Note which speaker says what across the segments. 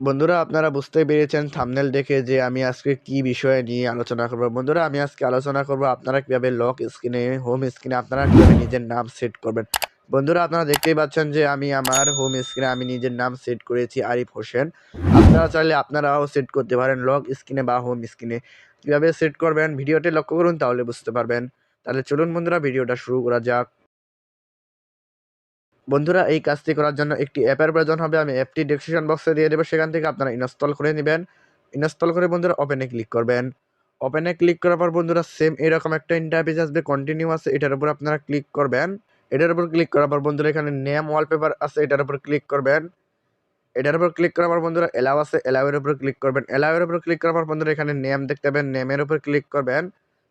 Speaker 1: বন্ধুরা, আপনারা বুঝতে পেরেছেন থাম্বনেল দেখে যে আমি আজকে কি বিষয়ে নিয়ে আলোচনা করব। বন্ধুরা, আমি আজকে আলোচনা করব আপনারা কীভাবে লক স্ক্রিনে হোম স্ক্রিনে আপনারা কীভাবে নিজের নাম সেট করবেন। বন্ধুরা, আপনারা দেখতেই পাচ্ছেন যে আমি আমার হোম স্ক্রিনে আমি নিজের নাম সেট করেছি আরিফ হোসেন। আপনারা চাইলে আপনারাও সেট করতে পারেন লক স্ক্রিনে বা হোম স্ক্রিনে কীভাবে সেট করবেন, ভিডিওটি লক্ষ্য করুন তাহলে বুঝতে পারবেন। তাহলে চলুন বন্ধুরা, ভিডিওটা শুরু করা যাক। বন্ধুরা, এই কাজটি করার জন্য একটি অ্যাপের প্রয়োজন হবে। আমি অ্যাপটি ডেসক্রিপশন বক্সে দিয়ে দেবো। সেখান থেকে আপনারা ইনস্টল করে নেবেন। ইনস্টল করে বন্ধুরা ওপেনে ক্লিক করবেন। ওপেনে ক্লিক করার পর বন্ধুরা সেম এরকম একটা ইন্টারফেস আসবে কন্টিনিউ আছে, এটার উপর আপনারা ক্লিক করবেন। এটার উপর ক্লিক করার পর বন্ধুরা এখানে নেম ওয়ালপেপার আছে, এটার উপর ক্লিক করবেন। এটার উপর ক্লিক করার পর বন্ধুরা এলাও আছে এলাওয়ের উপর ক্লিক করবেন। এলাওয়ের উপর ক্লিক করার পর বন্ধুরা এখানে নেম দেখতে পাবেন নেমের উপর ক্লিক করবেন।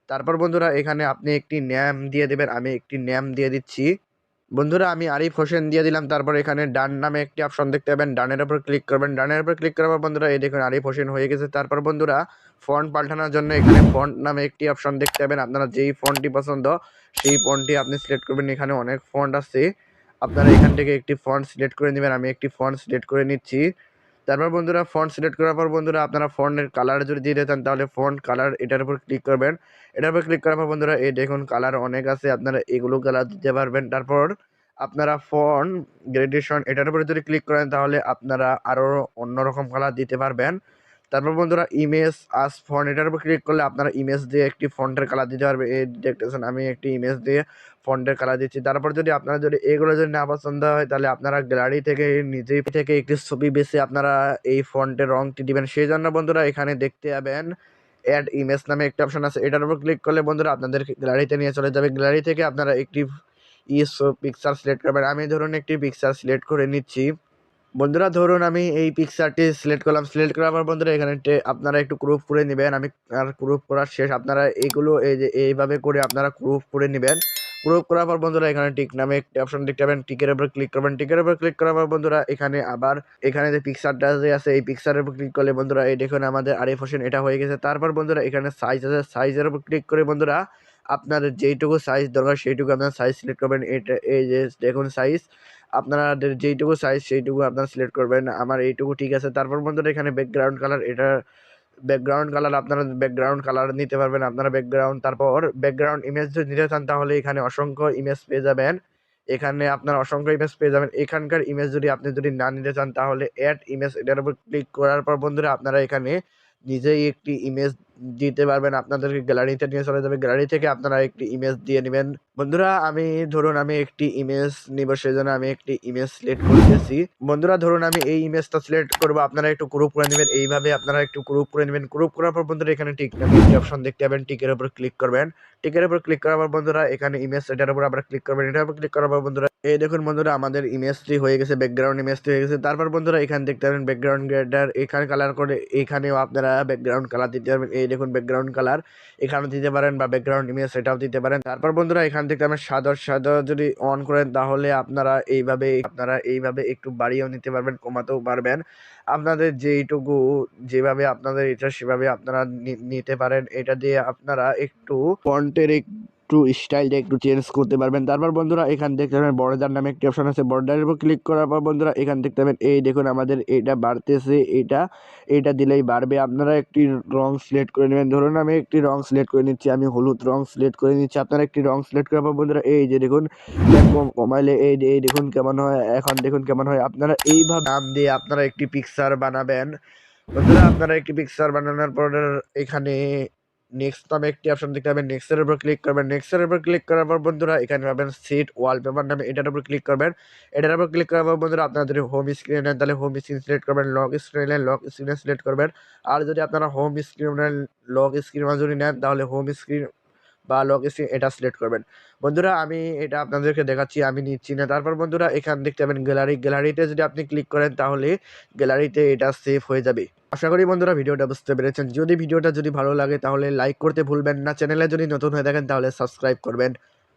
Speaker 1: তারপর বন্ধুরা এখানে আপনি একটি নেম দিয়ে দেবেন, আমি একটি নেম দিয়ে দিচ্ছি। বন্ধুরা, আমি আরিফ হোসেন দিয়ে দিলাম। তারপর এখানে ডান নামে একটি অপশন দেখতে পাবেন। ডানের উপর ক্লিক করবেন। ডানের উপর ক্লিক করার পর বন্ধুরা, এই দেখুন আরিফ হোসেন হয়ে গেছে। তারপর বন্ধুরা ফন্ট পাল্টানোর জন্য এখানে ফন্ট নামে একটি অপশন দেখতে পাবেন। আপনারা যেই ফন্টটি পছন্দ, সেই ফন্টটি আপনি সিলেক্ট করবেন। এখানে অনেক ফন্ট আছে। আপনারা এখান থেকে একটি ফন্ট সিলেক্ট করে নেবেন। আমি একটি ফন্ট সিলেক্ট করে নিচ্ছি। তারপর বন্ধুরা ফন্ট সিলেক্ট করার পর বন্ধুরা আপনারা ফন্টের কালার যদি দিয়ে দিতেন তাহলে ফন্ট কালার এটার উপর ক্লিক করবেন। এটার উপর ক্লিক করার পর বন্ধুরা এই দেখুন কালার অনেক আছে, আপনারা এগুলো কালার দিতে পারবেন। তারপর আপনারা ফন্ট গ্রেডেশন এটার উপরে যদি ক্লিক করেন, তাহলে আপনারা আরও অন্যরকম কালার দিতে পারবেন। তারপর বন্ধুরা ইমেজ আস ফন্ট এটার উপর ক্লিক করলে আপনারা ইমেজ দিয়ে একটি ফন্টের কালার দিতে পারবে। এই দেখতেছেন, আমি একটি ইমেজ দিয়ে ফন্টের কালার দিচ্ছি। তারপর যদি আপনারা যদি এগুলো যদি না পছন্দ হয়, তাহলে আপনারা গ্যালারি থেকে, নিজেই থেকে একটি ছবি বেছে আপনারা এই ফন্টের রংটি দিবেন। সেই জন্য বন্ধুরা এখানে দেখতে যাবেন অ্যাড ইমেজ নামে একটা অপশন আছে। এটার উপর ক্লিক করলে বন্ধুরা আপনাদের গ্যালারিতে নিয়ে চলে যাবে। গ্যালারি থেকে আপনারা একটি ইসো পিকচার সিলেক্ট করবেন। আমি ধরুন একটি পিকচার সিলেক্ট করে নিচ্ছি। বন্ধুরা, ধরুন আমি এই পিকচারটি সিলেক্ট করলাম। সিলেক্ট করার পর বন্ধুরা, এখানে আপনারা একটু গ্রুপ করে নেবেন। আমি আর গ্রুপ করার শেষ, আপনারা এইগুলো এই যে এইভাবে করে আপনারা গ্রুপ করে নেবেন। গ্রুপ করার পর বন্ধুরা, এখানে টিক নামে একটি অপশন দেখতে পাবেন। টিকের উপর ক্লিক করবেন। টিকের উপর ক্লিক করার পর বন্ধুরা, এখানে আবার, এখানে যে পিকচারটা যে আছে, এই পিকচারের উপর ক্লিক করলে বন্ধুরা, এই দেখুন আমাদের আরিফ হোসেন এটা হয়ে গেছে। তারপর বন্ধুরা, এখানে সাইজ আছে। সাইজের উপর ক্লিক করে বন্ধুরা, আপনাদের যেইটুকু সাইজ দরকার, সেইটুকু আপনার সাইজ সিলেক্ট করবেন। এটা এই যে দেখুন সাইজ আপনাদের যেইটুকু সাইজ সেইটুকু আপনারা সিলেক্ট করবেন। আমার এইটুকু ঠিক আছে। তারপর বন্ধুরা, এখানে ব্যাকগ্রাউন্ড কালার এটা ব্যাকগ্রাউন্ড কালার আপনারা ব্যাকগ্রাউন্ড কালার নিতে পারবেন, আপনারা ব্যাকগ্রাউন্ড তারপর ব্যাকগ্রাউন্ড ইমেজ যদি নিতে চান, তাহলে এখানে অসংখ্য ইমেজ পেয়ে যাবেন। এখানে আপনার অসংখ্য ইমেজ পেয়ে যাবেন। এখানকার ইমেজ যদি আপনি যদি না নিতে চান, তাহলে অ্যাড ইমেজ এটার উপর ক্লিক করার পর বন্ধুরা, আপনারা এখানে নিজেই একটি ইমেজ দিতে পারবেন, আপনাদেরকে গ্যালারিতে নিয়ে চলে যাবে। গ্যালারি থেকে আপনারা একটি ইমেজ দিয়ে নেবেন। বন্ধুরা, আমি, ধরুন আমি একটি ইমেজ নিব, সেজন্য আমি একটি ইমেজ সিলেক্ট করতেছি বন্ধুরা, ধরুন আমি এই ইমেজটা সিলেক্ট করব, আপনারা একটু গ্রুপ করে নেবেন। এইভাবে আপনারা একটু গ্রুপ করে নেবেন। গ্রুপ করার পর বন্ধুরা, এখানে টিক একটি অপশন দেখতে পাবেন। টিকের উপর ক্লিক করবেন। টিকের উপর ক্লিক করার পর বন্ধুরা, এখানে ইমেজ এটার উপর আবার ক্লিক করবেন। এটার উপর ক্লিক করার পর বন্ধুরা, এই দেখুন বন্ধুরা, আমাদের ইমেজটি হয়ে গেছে ব্যাকগ্রাউন্ড ইমেজটি হয়ে গেছে। তারপর বন্ধুরা, এখানে দেখতে পাবেন ব্যাকগ্রাউন্ড গ্রেডার এখানে কালার করে এখানেও আপনারা ব্যাকগ্রাউন্ড কালার দিতে পারবেন। এই দেখুন ব্যাকগ্রাউন্ড কালার এখানেও দিতে পারেন বা ব্যাকগ্রাউন্ড ইমেজ সেটাও দিতে পারেন। তারপর বন্ধুরা, এখান থেকে আমি সাদা সাদা যদি অন করেন, তাহলে আপনারা এইভাবে আপনারা এইভাবে একটু বাড়িয়েও নিতে পারবেন, কমাতেও পারবেন। আপনাদের যেইটুকু, যেভাবে আপনাদের এটা, সেভাবে আপনারা নিতে পারেন। এটা দিয়ে আপনারা একটু ফন্টের একটু স্টাইলটা একটু চেঞ্জ করতে পারবেন। তারপর বন্ধুরা, এখান দেখতে পাবেন বর্ডার নামে একটি অপশন আছে। বর্ডারের উপর ক্লিক করার পর বন্ধুরা, এখান দেখতে পাবেন এই দেখুন আমাদের এটা বাড়তেছে, এটা এটা দিলেই বাড়বে। আপনারা একটি রং সিলেক্ট করে নেবেন। ধরুন আমি একটি রং সিলেক্ট করে নিচ্ছি, আমি হলুদ রং সিলেক্ট করে নিচ্ছি। আপনারা একটি রং সিলেক্ট করার পর বন্ধুরা, এই যে দেখুন কমাইলে এই এই দেখুন কেমন হয়, এখন দেখুন কেমন হয়। আপনারা এইভাবে নাম দিয়ে আপনারা একটি পিকচার বানাবেন। বন্ধুরা, আপনারা একটি পিকচার বানানোর পর এখানে নেক্সট নামে একটি অপশন দেখতে পাবেন। নেক্সটের উপর ক্লিক করবেন। নেক্সটের উপর ক্লিক করার পর বন্ধুরা, এখানে পাবেন সিট ওয়ালপেপার নামে এটার উপর ক্লিক করবেন। এটার উপর ক্লিক করার পর বন্ধুরা, আপনারা যদি হোম স্ক্রিনে নেন, তাহলে হোম স্ক্রিন সিলেক্ট করবেন লক স্ক্রিনে লক স্ক্রিনে সিলেক্ট করবেন। আর যদি আপনারা হোম স্ক্রিনে লক স্ক্রিন যদি নেন, তাহলে হোম স্ক্রিন বা লক স্ক্রিন এটা সিলেক্ট করবেন। বন্ধুরা, আমি এটা আপনাদেরকে দেখাচ্ছি, আমি নিচ্ছি না। তারপর বন্ধুরা, এখান দেখতে পাবেন গ্যালারি গ্যালারিতে যদি আপনি ক্লিক করেন, তাহলে গ্যালারিতে এটা সেভ হয়ে যাবে। আশা করি বন্ধুরা, ভিডিওটা বুঝতে পেরেছেন। যদি ভিডিওটা যদি ভালো লাগে, তাহলে লাইক করতে ভুলবেন না। চ্যানেলে যদি নতুন হয়ে থাকেন, তাহলে সাবস্ক্রাইব করবেন।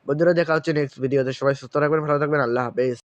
Speaker 1: বন্ধুরা, দেখা হচ্ছে নেক্সট ভিডিওতে সবাই সুস্থ রাখবেন ভালো থাকবেন। আল্লাহ হাফেজ।